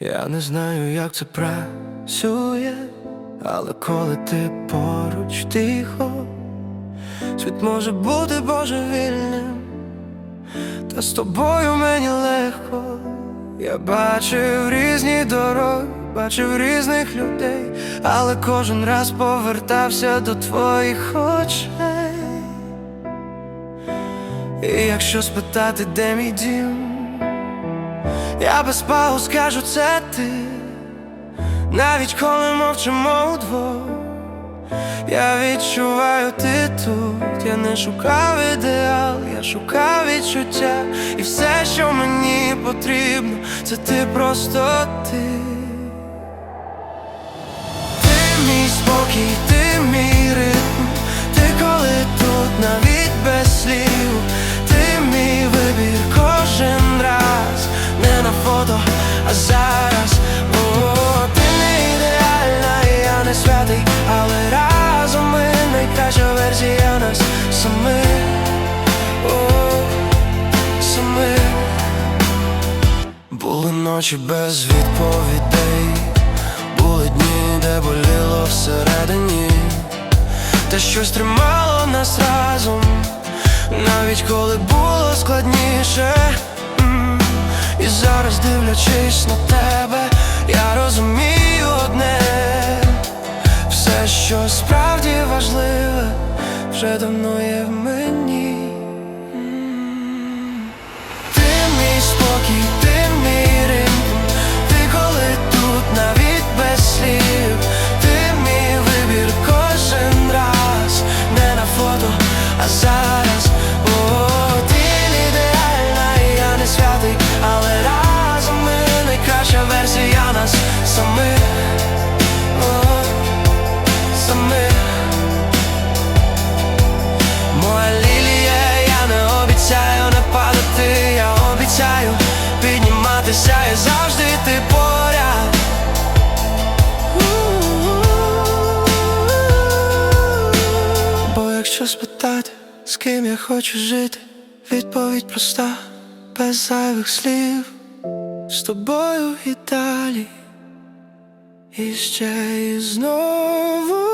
Я не знаю, як це працює, але коли ти поруч тихо, світ може бути божевільним, та з тобою мені легко. Я бачив різні дороги, бачив різних людей, але кожен раз повертався до твоїх очей. І якщо спитати, де мій дім, я без пауз скажу, це ти, навіть коли мовчимо удвох, я відчуваю ти тут, я не шукав ідеал, я шукав відчуття, і все, що мені потрібно, це ти просто ти. Ти зараз. О, ти не ідеальна, я не святий, але разом ми найкраща версія нас самих. Були ночі без відповідей, були дні, де боліло всередині, та щось тримало нас разом, навіть коли було складніше. Зараз, дивлячись на тебе, я розумію одне, все, що справді важливе, вже давно є в мені. З ким я хочу жити, відповідь проста, без зайвих слів, з тобою і далі, і ще і знову.